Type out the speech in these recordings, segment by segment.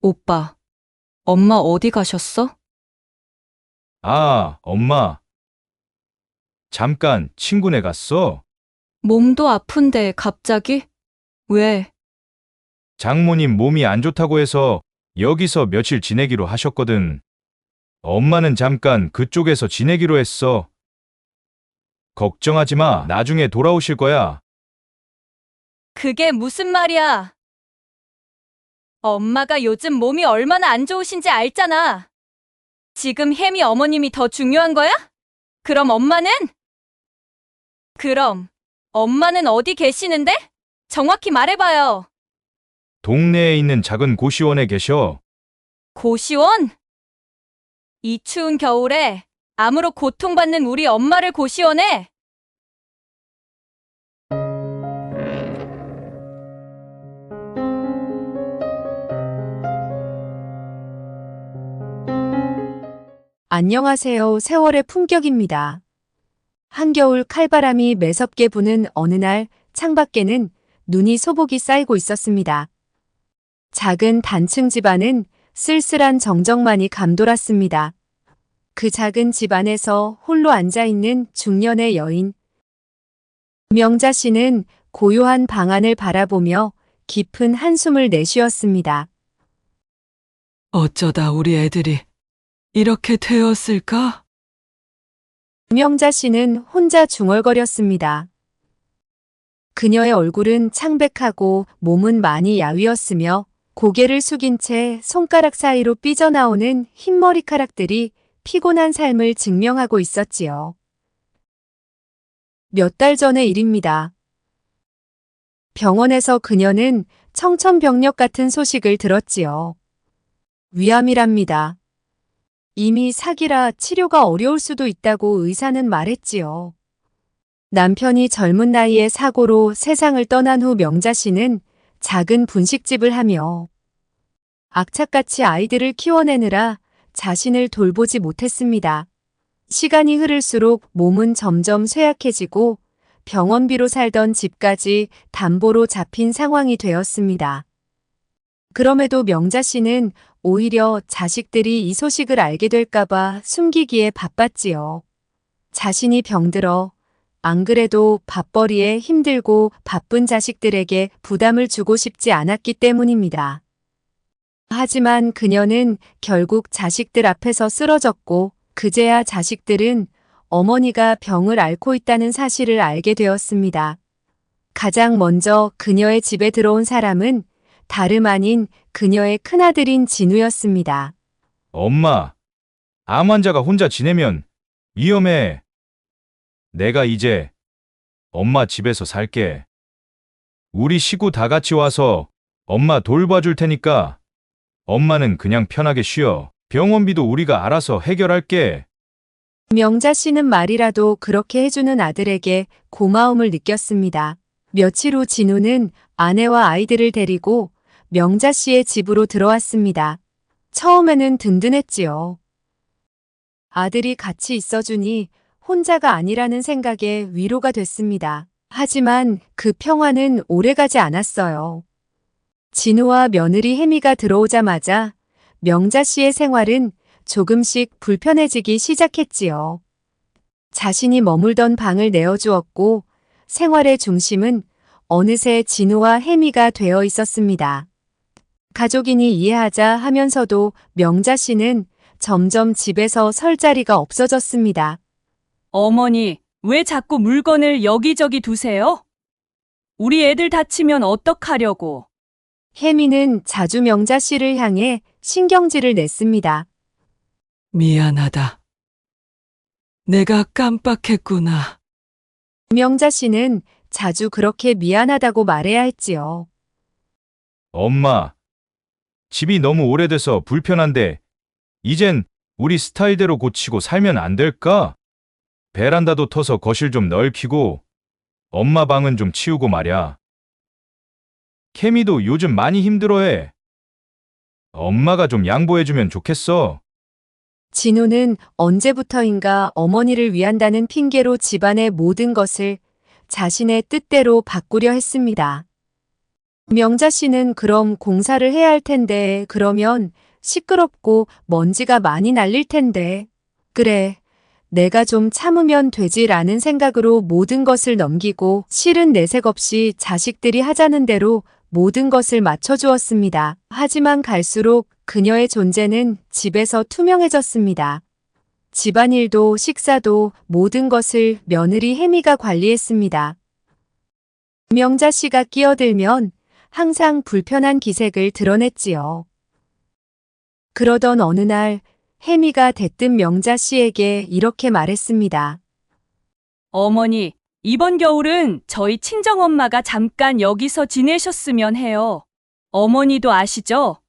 오빠, 엄마 어디 가셨어? 아, 엄마. 잠깐 친구네 갔어. 몸도 아픈데 갑자기? 왜? 장모님 몸이 안 좋다고 해서 여기서 며칠 지내기로 하셨거든. 엄마는 잠깐 그쪽에서 지내기로 했어. 걱정하지 마. 나중에 돌아오실 거야. 그게 무슨 말이야? 엄마가 요즘 몸이 얼마나 안 좋으신지 알잖아. 지금 혜미 어머님이 더 중요한 거야? 그럼 엄마는? 그럼 엄마는 어디 계시는데? 정확히 말해봐요. 동네에 있는 작은 고시원에 계셔. 고시원? 이 추운 겨울에 암으로 고통받는 우리 엄마를 고시원에? 안녕하세요. 세월의 품격입니다. 한겨울 칼바람이 매섭게 부는 어느 날 창밖에는 눈이 소복이 쌓이고 있었습니다. 작은 단층 집안은 쓸쓸한 정적만이 감돌았습니다. 그 작은 집안에서 홀로 앉아있는 중년의 여인. 명자 씨는 고요한 방 안을 바라보며 깊은 한숨을 내쉬었습니다. 어쩌다 우리 애들이 이렇게 되었을까? 명자 씨는 혼자 중얼거렸습니다. 그녀의 얼굴은 창백하고 몸은 많이 야위었으며 고개를 숙인 채 손가락 사이로 삐져나오는 흰 머리카락들이 피곤한 삶을 증명하고 있었지요. 몇 달 전의 일입니다. 병원에서 그녀는 청천벽력 같은 소식을 들었지요. 위암이랍니다. 이미 사기라 치료가 어려울 수도 있다고 의사는 말했지요. 남편이 젊은 나이에 사고로 세상을 떠난 후 명자 씨는 작은 분식집을 하며 악착같이 아이들을 키워내느라 자신을 돌보지 못했습니다. 시간이 흐를수록 몸은 점점 쇠약해지고 병원비로 살던 집까지 담보로 잡힌 상황이 되었습니다. 그럼에도 명자 씨는 오히려 자식들이 이 소식을 알게 될까봐 숨기기에 바빴지요. 자신이 병들어 안 그래도 밥벌이에 힘들고 바쁜 자식들에게 부담을 주고 싶지 않았기 때문입니다. 하지만 그녀는 결국 자식들 앞에서 쓰러졌고 그제야 자식들은 어머니가 병을 앓고 있다는 사실을 알게 되었습니다. 가장 먼저 그녀의 집에 들어온 사람은 다름 아닌 그녀의 큰아들인 진우였습니다. 엄마. 암 환자가 혼자 지내면 위험해. 내가 이제 엄마 집에서 살게. 우리 식구 다 같이 와서 엄마 돌봐줄 테니까 엄마는 그냥 편하게 쉬어. 병원비도 우리가 알아서 해결할게. 명자 씨는 말이라도 그렇게 해주는 아들에게 고마움을 느꼈습니다. 며칠 후 진우는 아내와 아이들을 데리고 명자 씨의 집으로 들어왔습니다. 처음에는 든든했지요. 아들이 같이 있어주니 혼자가 아니라는 생각에 위로가 됐습니다. 하지만 그 평화는 오래가지 않았어요. 진우와 며느리 혜미가 들어오자마자 명자 씨의 생활은 조금씩 불편해지기 시작했지요. 자신이 머물던 방을 내어주었고 생활의 중심은 어느새 진우와 혜미가 되어 있었습니다. 가족이니 이해하자 하면서도 명자 씨는 점점 집에서 설 자리가 없어졌습니다. 어머니, 왜 자꾸 물건을 여기저기 두세요? 우리 애들 다치면 어떡하려고? 혜미는 자주 명자 씨를 향해 신경질을 냈습니다. 미안하다. 내가 깜빡했구나. 명자 씨는 자주 그렇게 미안하다고 말해야 했지요. 엄마. 집이 너무 오래돼서 불편한데 이젠 우리 스타일대로 고치고 살면 안 될까? 베란다도 터서 거실 좀 넓히고 엄마 방은 좀 치우고 말야. 케미도 요즘 많이 힘들어해. 엄마가 좀 양보해주면 좋겠어. 진우는 언제부터인가 어머니를 위한다는 핑계로 집안의 모든 것을 자신의 뜻대로 바꾸려 했습니다. 명자 씨는 그럼 공사를 해야 할 텐데, 그러면 시끄럽고 먼지가 많이 날릴 텐데. 그래, 내가 좀 참으면 되지라는 생각으로 모든 것을 넘기고 실은 내색 없이 자식들이 하자는 대로 모든 것을 맞춰주었습니다. 하지만 갈수록 그녀의 존재는 집에서 투명해졌습니다. 집안일도 식사도 모든 것을 며느리 혜미가 관리했습니다. 명자 씨가 끼어들면 항상 불편한 기색을 드러냈지요. 그러던 어느 날 혜미가 대뜸 명자 씨에게 이렇게 말했습니다. 어머니, 이번 겨울은 저희 친정엄마가 잠깐 여기서 지내셨으면 해요. 어머니도 아시죠?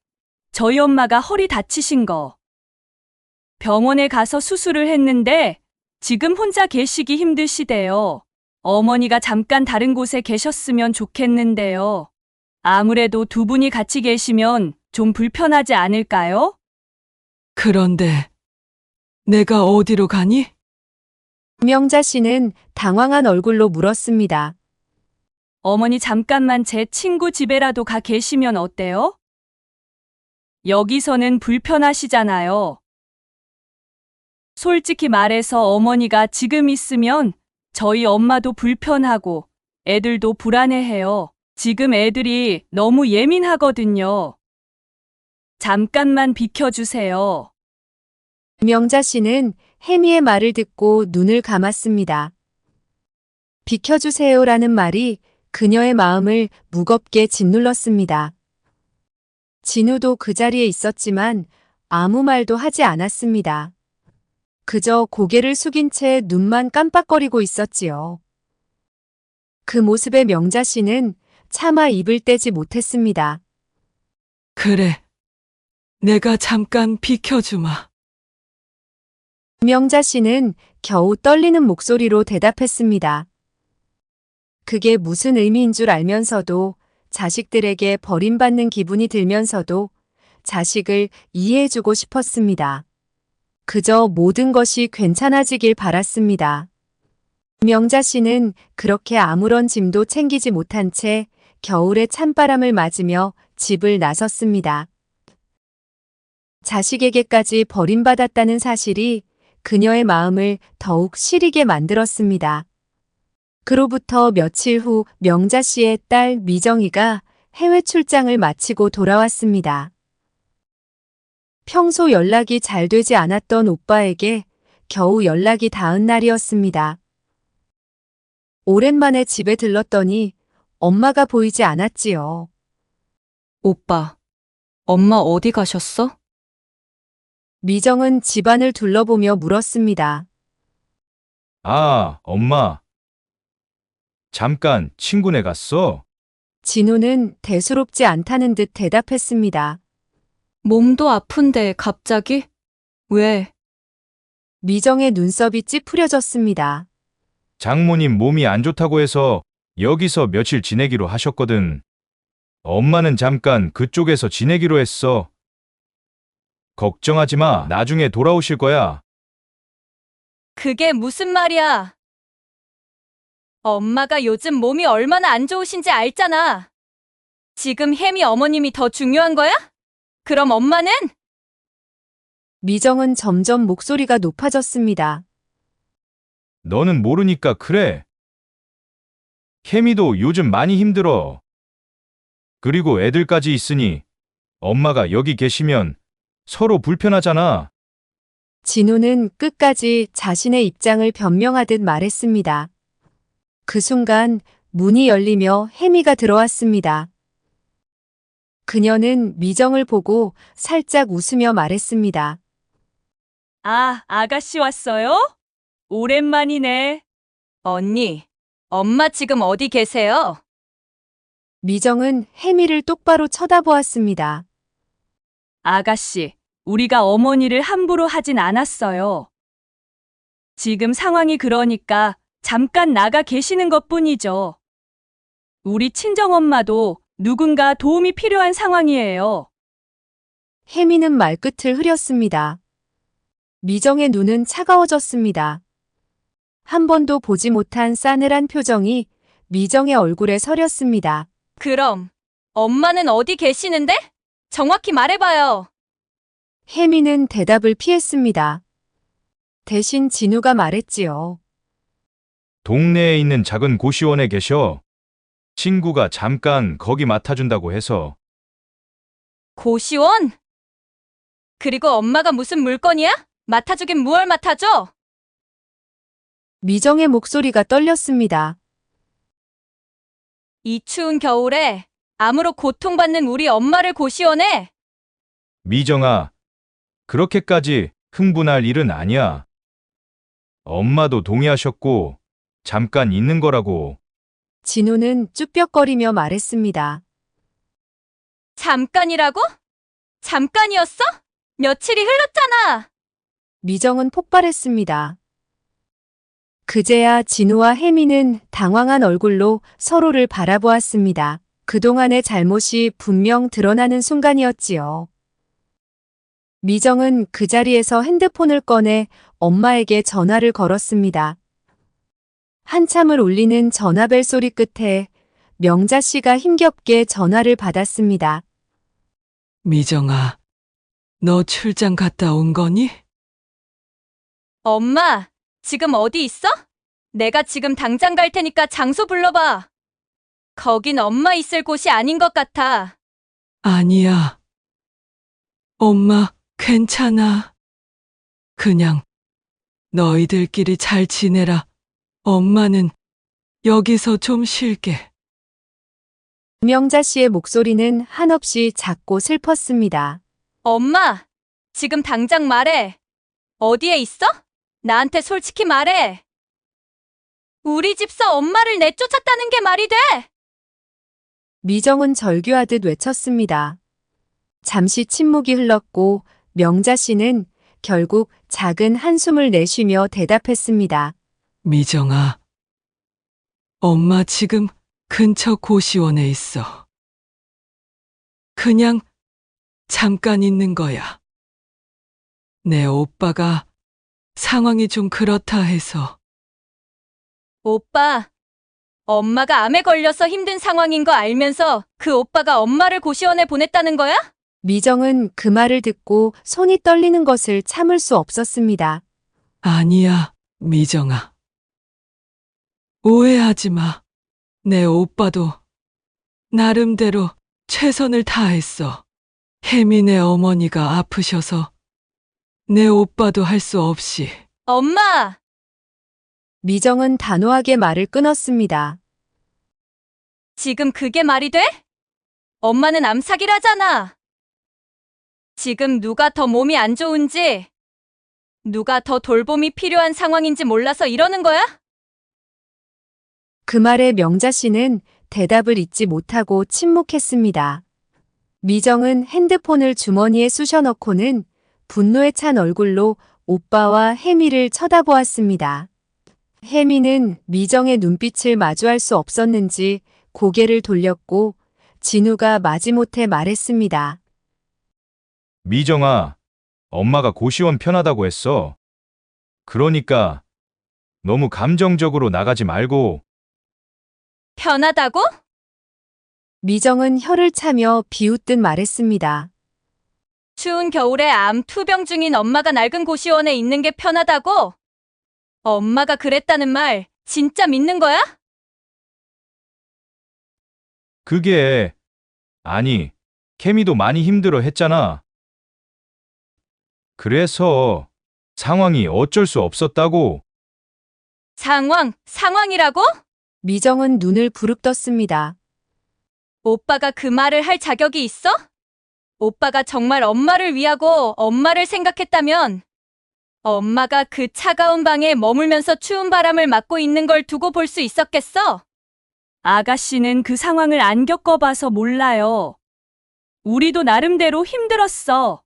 저희 엄마가 허리 다치신 거. 병원에 가서 수술을 했는데 지금 혼자 계시기 힘드시대요. 어머니가 잠깐 다른 곳에 계셨으면 좋겠는데요. 아무래도 두 분이 같이 계시면 좀 불편하지 않을까요? 그런데 내가 어디로 가니? 명자 씨는 당황한 얼굴로 물었습니다. 어머니 잠깐만 제 친구 집에라도 가 계시면 어때요? 여기서는 불편하시잖아요. 솔직히 말해서 어머니가 지금 있으면 저희 엄마도 불편하고 애들도 불안해해요. 지금 애들이 너무 예민하거든요. 잠깐만 비켜주세요. 명자 씨는 혜미의 말을 듣고 눈을 감았습니다. 비켜주세요라는 말이 그녀의 마음을 무겁게 짓눌렀습니다. 진우도 그 자리에 있었지만 아무 말도 하지 않았습니다. 그저 고개를 숙인 채 눈만 깜빡거리고 있었지요. 그 모습에 명자 씨는 차마 입을 떼지 못했습니다. 그래. 내가 잠깐 비켜주마. 명자 씨는 겨우 떨리는 목소리로 대답했습니다. 그게 무슨 의미인 줄 알면서도 자식들에게 버림받는 기분이 들면서도 자식을 이해해주고 싶었습니다. 그저 모든 것이 괜찮아지길 바랐습니다. 명자 씨는 그렇게 아무런 짐도 챙기지 못한 채 겨울의 찬바람을 맞으며 집을 나섰습니다. 자식에게까지 버림받았다는 사실이 그녀의 마음을 더욱 시리게 만들었습니다. 그로부터 며칠 후 명자 씨의 딸 미정이가 해외 출장을 마치고 돌아왔습니다. 평소 연락이 잘 되지 않았던 오빠에게 겨우 연락이 닿은 날이었습니다. 오랜만에 집에 들렀더니 엄마가 보이지 않았지요. 오빠, 엄마 어디 가셨어? 미정은 집안을 둘러보며 물었습니다. 아, 엄마. 잠깐 친구네 갔어? 진우는 대수롭지 않다는 듯 대답했습니다. 몸도 아픈데 갑자기? 왜? 미정의 눈썹이 찌푸려졌습니다. 장모님 몸이 안 좋다고 해서 여기서 며칠 지내기로 하셨거든. 엄마는 잠깐 그쪽에서 지내기로 했어. 걱정하지 마. 나중에 돌아오실 거야. 그게 무슨 말이야? 엄마가 요즘 몸이 얼마나 안 좋으신지 알잖아. 지금 혜미 어머님이 더 중요한 거야? 그럼 엄마는? 미정은 점점 목소리가 높아졌습니다. 너는 모르니까 그래. 케미도 요즘 많이 힘들어. 그리고 애들까지 있으니 엄마가 여기 계시면 서로 불편하잖아. 진우는 끝까지 자신의 입장을 변명하듯 말했습니다. 그 순간 문이 열리며 혜미가 들어왔습니다. 그녀는 미정을 보고 살짝 웃으며 말했습니다. 아, 아가씨 왔어요? 오랜만이네. 언니, 엄마 지금 어디 계세요? 미정은 혜미를 똑바로 쳐다보았습니다. 아가씨, 우리가 어머니를 함부로 하진 않았어요. 지금 상황이 그러니까 잠깐 나가 계시는 것 뿐이죠. 우리 친정엄마도 누군가 도움이 필요한 상황이에요. 혜미는 말끝을 흐렸습니다. 미정의 눈은 차가워졌습니다. 한 번도 보지 못한 싸늘한 표정이 미정의 얼굴에 서렸습니다. 그럼 엄마는 어디 계시는데? 정확히 말해봐요. 혜미는 대답을 피했습니다. 대신 진우가 말했지요. 동네에 있는 작은 고시원에 계셔. 친구가 잠깐 거기 맡아준다고 해서 고시원? 그리고 엄마가 무슨 물건이야? 맡아주긴 무얼 맡아줘? 미정의 목소리가 떨렸습니다. 이 추운 겨울에 암으로 고통받는 우리 엄마를 고시원에 미정아, 그렇게까지 흥분할 일은 아니야. 엄마도 동의하셨고, 잠깐 있는 거라고. 진우는 쭈뼛거리며 말했습니다. 잠깐이라고? 잠깐이었어? 며칠이 흘렀잖아. 미정은 폭발했습니다. 그제야 진우와 혜미는 당황한 얼굴로 서로를 바라보았습니다. 그동안의 잘못이 분명 드러나는 순간이었지요. 미정은 그 자리에서 핸드폰을 꺼내 엄마에게 전화를 걸었습니다. 한참을 울리는 전화벨 소리 끝에 명자 씨가 힘겹게 전화를 받았습니다. 미정아, 너 출장 갔다 온 거니? 엄마, 지금 어디 있어? 내가 지금 당장 갈 테니까 장소 불러봐. 거긴 엄마 있을 곳이 아닌 것 같아. 아니야. 엄마, 괜찮아. 그냥 너희들끼리 잘 지내라. 엄마는 여기서 좀 쉴게. 명자 씨의 목소리는 한없이 작고 슬펐습니다. 엄마, 지금 당장 말해. 어디에 있어? 나한테 솔직히 말해. 우리 집서 엄마를 내쫓았다는 게 말이 돼? 미정은 절규하듯 외쳤습니다. 잠시 침묵이 흘렀고 명자 씨는 결국 작은 한숨을 내쉬며 대답했습니다. 미정아, 엄마 지금 근처 고시원에 있어. 그냥 잠깐 있는 거야. 내 오빠가 상황이 좀 그렇다 해서 오빠, 엄마가 암에 걸려서 힘든 상황인 거 알면서 그 오빠가 엄마를 고시원에 보냈다는 거야? 미정은 그 말을 듣고 손이 떨리는 것을 참을 수 없었습니다. 아니야, 미정아. 오해하지 마. 내 오빠도 나름대로 최선을 다했어. 혜민의 어머니가 아프셔서 내 오빠도 할 수 없이 엄마! 미정은 단호하게 말을 끊었습니다. 지금 그게 말이 돼? 엄마는 암사기라잖아. 지금 누가 더 몸이 안 좋은지, 누가 더 돌봄이 필요한 상황인지 몰라서 이러는 거야? 그 말에 명자 씨는 대답을 잊지 못하고 침묵했습니다. 미정은 핸드폰을 주머니에 쑤셔넣고는 분노에 찬 얼굴로 오빠와 혜미를 쳐다보았습니다. 혜미는 미정의 눈빛을 마주할 수 없었는지 고개를 돌렸고 진우가 마지못해 말했습니다. 미정아, 엄마가 고시원 편하다고 했어. 그러니까 너무 감정적으로 나가지 말고 편하다고? 미정은 혀를 차며 비웃듯 말했습니다. 추운 겨울에 암 투병 중인 엄마가 낡은 고시원에 있는 게 편하다고? 엄마가 그랬다는 말 진짜 믿는 거야? 그게 아니, 케미도 많이 힘들어 했잖아. 그래서 상황이 어쩔 수 없었다고. 상황, 상황이라고? 미정은 눈을 부릅떴습니다. 오빠가 그 말을 할 자격이 있어? 오빠가 정말 엄마를 위하고 엄마를 생각했다면 엄마가 그 차가운 방에 머물면서 추운 바람을 맞고 있는 걸 두고 볼 수 있었겠어? 아가씨는 그 상황을 안 겪어봐서 몰라요. 우리도 나름대로 힘들었어.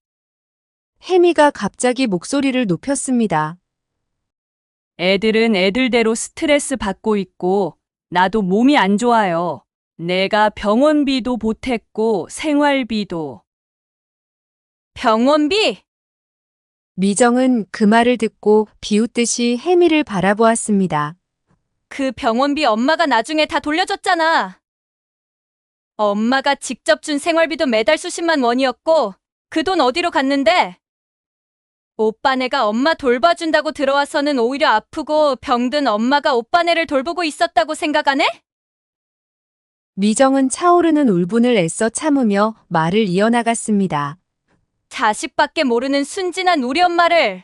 혜미가 갑자기 목소리를 높였습니다. 애들은 애들대로 스트레스 받고 있고 나도 몸이 안 좋아요. 내가 병원비도 보탰고 생활비도. 병원비? 미정은 그 말을 듣고 비웃듯이 혜미를 바라보았습니다. 그 병원비 엄마가 나중에 다 돌려줬잖아. 엄마가 직접 준 생활비도 매달 수십만 원이었고 그 돈 어디로 갔는데? 오빠네가 엄마 돌봐준다고 들어와서는 오히려 아프고 병든 엄마가 오빠네를 돌보고 있었다고 생각하네? 미정은 차오르는 울분을 애써 참으며 말을 이어나갔습니다. 자식밖에 모르는 순진한 우리 엄마를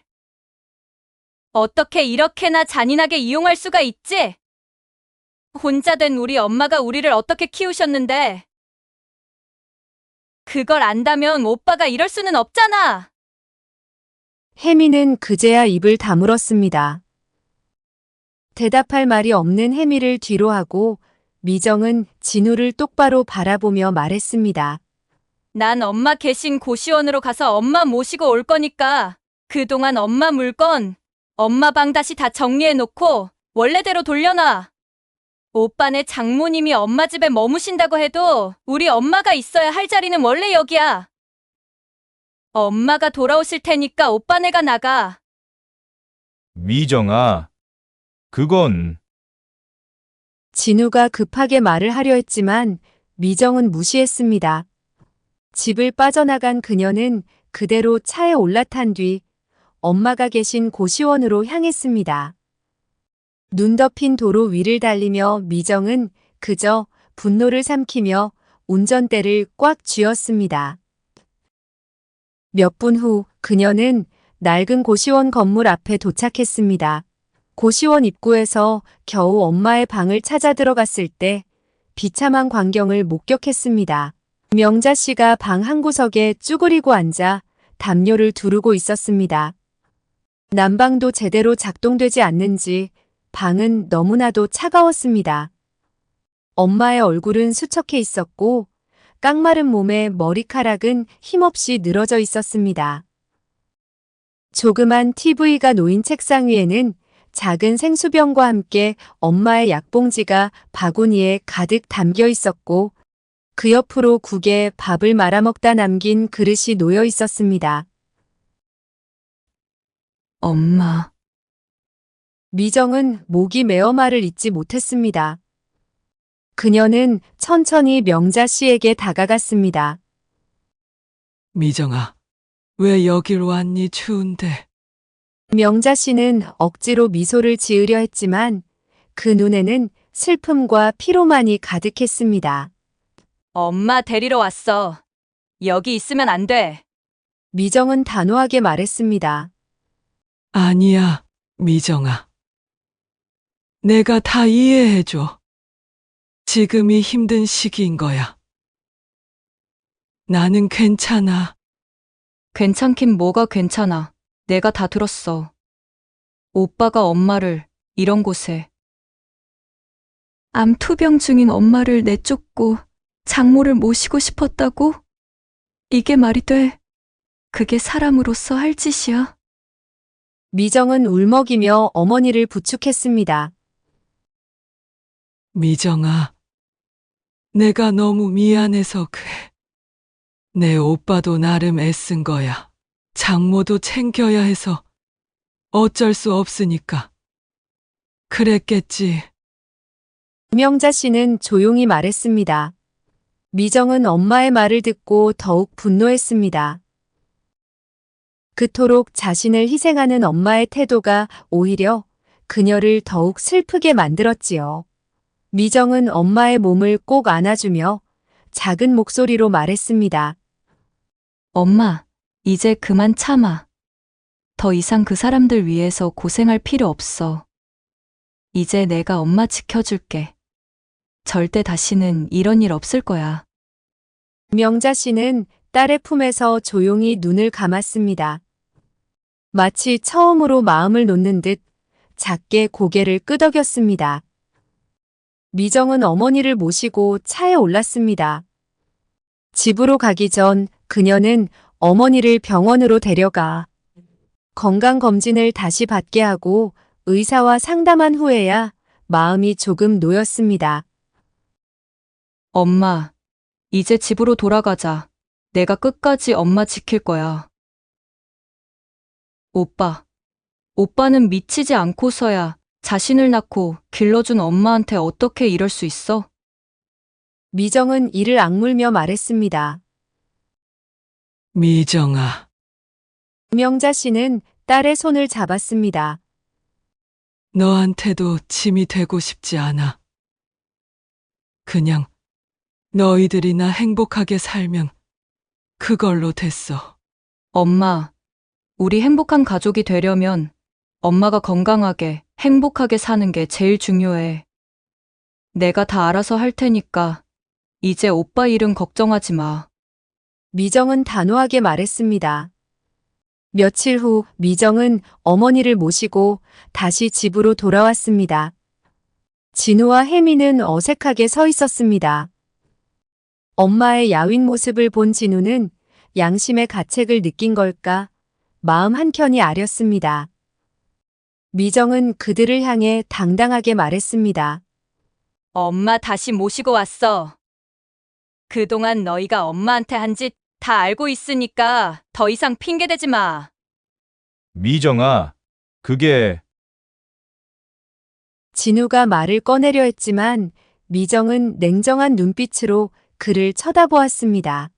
어떻게 이렇게나 잔인하게 이용할 수가 있지? 혼자 된 우리 엄마가 우리를 어떻게 키우셨는데? 그걸 안다면 오빠가 이럴 수는 없잖아! 혜미는 그제야 입을 다물었습니다. 대답할 말이 없는 혜미를 뒤로 하고 미정은 진우를 똑바로 바라보며 말했습니다. 난 엄마 계신 고시원으로 가서 엄마 모시고 올 거니까 그동안 엄마 물건, 엄마 방 다시 다 정리해 놓고 원래대로 돌려놔. 오빠네 장모님이 엄마 집에 머무신다고 해도 우리 엄마가 있어야 할 자리는 원래 여기야. 엄마가 돌아오실 테니까 오빠네가 나가. 미정아, 그건 진우가 급하게 말을 하려 했지만 미정은 무시했습니다. 집을 빠져나간 그녀는 그대로 차에 올라탄 뒤 엄마가 계신 고시원으로 향했습니다. 눈 덮인 도로 위를 달리며 미정은 그저 분노를 삼키며 운전대를 꽉 쥐었습니다. 몇 분 후 그녀는 낡은 고시원 건물 앞에 도착했습니다. 고시원 입구에서 겨우 엄마의 방을 찾아 들어갔을 때 비참한 광경을 목격했습니다. 명자 씨가 방 한 구석에 쭈그리고 앉아 담요를 두르고 있었습니다. 난방도 제대로 작동되지 않는지 방은 너무나도 차가웠습니다. 엄마의 얼굴은 수척해 있었고 깡마른 몸에 머리카락은 힘없이 늘어져 있었습니다. 조그만 TV가 놓인 책상 위에는 작은 생수병과 함께 엄마의 약봉지가 바구니에 가득 담겨 있었고 그 옆으로 국에 밥을 말아먹다 남긴 그릇이 놓여 있었습니다. 엄마, 미정은 목이 메어 말을 잇지 못했습니다. 그녀는 천천히 명자 씨에게 다가갔습니다. 미정아, 왜 여길 왔니 추운데? 명자 씨는 억지로 미소를 지으려 했지만 그 눈에는 슬픔과 피로만이 가득했습니다. 엄마 데리러 왔어. 여기 있으면 안 돼. 미정은 단호하게 말했습니다. 아니야, 미정아. 내가 다 이해해줘. 지금이 힘든 시기인 거야. 나는 괜찮아. 괜찮긴 뭐가 괜찮아. 내가 다 들었어. 오빠가 엄마를 이런 곳에 암 투병 중인 엄마를 내쫓고 장모를 모시고 싶었다고? 이게 말이 돼? 그게 사람으로서 할 짓이야? 미정은 울먹이며 어머니를 부축했습니다. 미정아, 내가 너무 미안해서 그래. 내 오빠도 나름 애쓴 거야. 장모도 챙겨야 해서 어쩔 수 없으니까. 그랬겠지. 명자 씨는 조용히 말했습니다. 미정은 엄마의 말을 듣고 더욱 분노했습니다. 그토록 자신을 희생하는 엄마의 태도가 오히려 그녀를 더욱 슬프게 만들었지요. 미정은 엄마의 몸을 꼭 안아주며 작은 목소리로 말했습니다. 엄마, 이제 그만 참아. 더 이상 그 사람들 위해서 고생할 필요 없어. 이제 내가 엄마 지켜줄게. 절대 다시는 이런 일 없을 거야. 명자 씨는 딸의 품에서 조용히 눈을 감았습니다. 마치 처음으로 마음을 놓는 듯 작게 고개를 끄덕였습니다. 미정은 어머니를 모시고 차에 올랐습니다. 집으로 가기 전 그녀는 어머니를 병원으로 데려가 건강검진을 다시 받게 하고 의사와 상담한 후에야 마음이 조금 놓였습니다. 엄마, 이제 집으로 돌아가자. 내가 끝까지 엄마 지킬 거야. 오빠, 오빠는 미치지 않고서야 자신을 낳고 길러준 엄마한테 어떻게 이럴 수 있어? 미정은 이를 악물며 말했습니다. 미정아, 명자 씨는 딸의 손을 잡았습니다. 너한테도 짐이 되고 싶지 않아. 그냥 너희들이나 행복하게 살면 그걸로 됐어. 엄마, 우리 행복한 가족이 되려면 엄마가 건강하게, 행복하게 사는 게 제일 중요해. 내가 다 알아서 할 테니까 이제 오빠 일은 걱정하지 마. 미정은 단호하게 말했습니다. 며칠 후 미정은 어머니를 모시고 다시 집으로 돌아왔습니다. 진우와 혜미는 어색하게 서 있었습니다. 엄마의 야윈 모습을 본 진우는 양심의 가책을 느낀 걸까 마음 한켠이 아렸습니다. 미정은 그들을 향해 당당하게 말했습니다. 엄마 다시 모시고 왔어. 그동안 너희가 엄마한테 한 짓 다 알고 있으니까 더 이상 핑계대지 마. 미정아, 그게 진우가 말을 꺼내려 했지만 미정은 냉정한 눈빛으로 그를 쳐다보았습니다.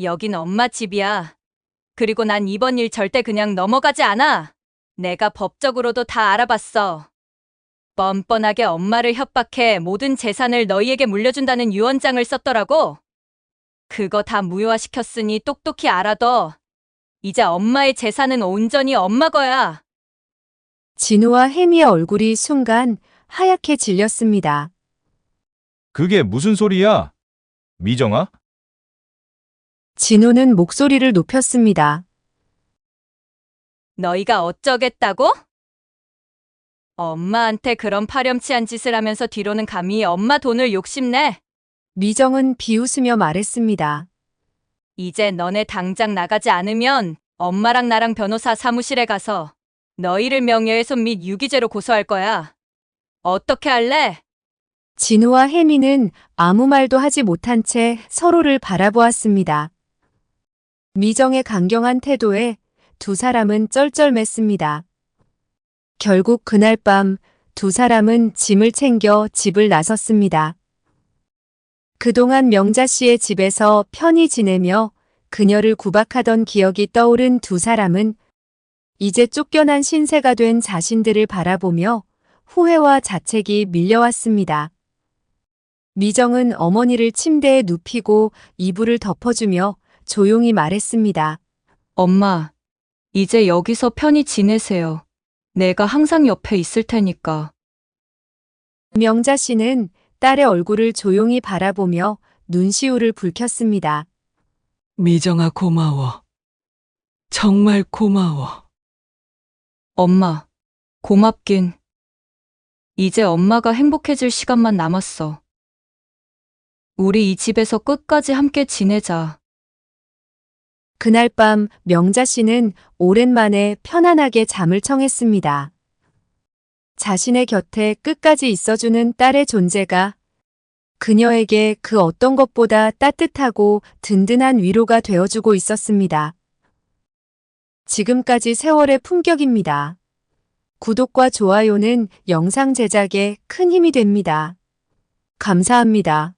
여긴 엄마 집이야. 그리고 난 이번 일 절대 그냥 넘어가지 않아. 내가 법적으로도 다 알아봤어. 뻔뻔하게 엄마를 협박해 모든 재산을 너희에게 물려준다는 유언장을 썼더라고. 그거 다 무효화시켰으니 똑똑히 알아둬. 이제 엄마의 재산은 온전히 엄마 거야. 진우와 혜미의 얼굴이 순간 하얗게 질렸습니다. 그게 무슨 소리야? 미정아? 진우는 목소리를 높였습니다. 너희가 어쩌겠다고? 엄마한테 그런 파렴치한 짓을 하면서 뒤로는 감히 엄마 돈을 욕심내. 미정은 비웃으며 말했습니다. 이제 너네 당장 나가지 않으면 엄마랑 나랑 변호사 사무실에 가서 너희를 명예훼손 및 유기죄로 고소할 거야. 어떻게 할래? 진우와 혜미는 아무 말도 하지 못한 채 서로를 바라보았습니다. 미정의 강경한 태도에 두 사람은 쩔쩔맸습니다. 결국 그날 밤 두 사람은 짐을 챙겨 집을 나섰습니다. 그동안 명자 씨의 집에서 편히 지내며 그녀를 구박하던 기억이 떠오른 두 사람은 이제 쫓겨난 신세가 된 자신들을 바라보며 후회와 자책이 밀려왔습니다. 미정은 어머니를 침대에 눕히고 이불을 덮어주며 조용히 말했습니다. 엄마, 이제 여기서 편히 지내세요. 내가 항상 옆에 있을 테니까. 명자 씨는 딸의 얼굴을 조용히 바라보며 눈시울을 붉혔습니다. 미정아 고마워. 정말 고마워. 엄마, 고맙긴. 이제 엄마가 행복해질 시간만 남았어. 우리 이 집에서 끝까지 함께 지내자. 그날 밤 명자 씨는 오랜만에 편안하게 잠을 청했습니다. 자신의 곁에 끝까지 있어주는 딸의 존재가 그녀에게 그 어떤 것보다 따뜻하고 든든한 위로가 되어주고 있었습니다. 지금까지 세월의 품격입니다. 구독과 좋아요는 영상 제작에 큰 힘이 됩니다. 감사합니다.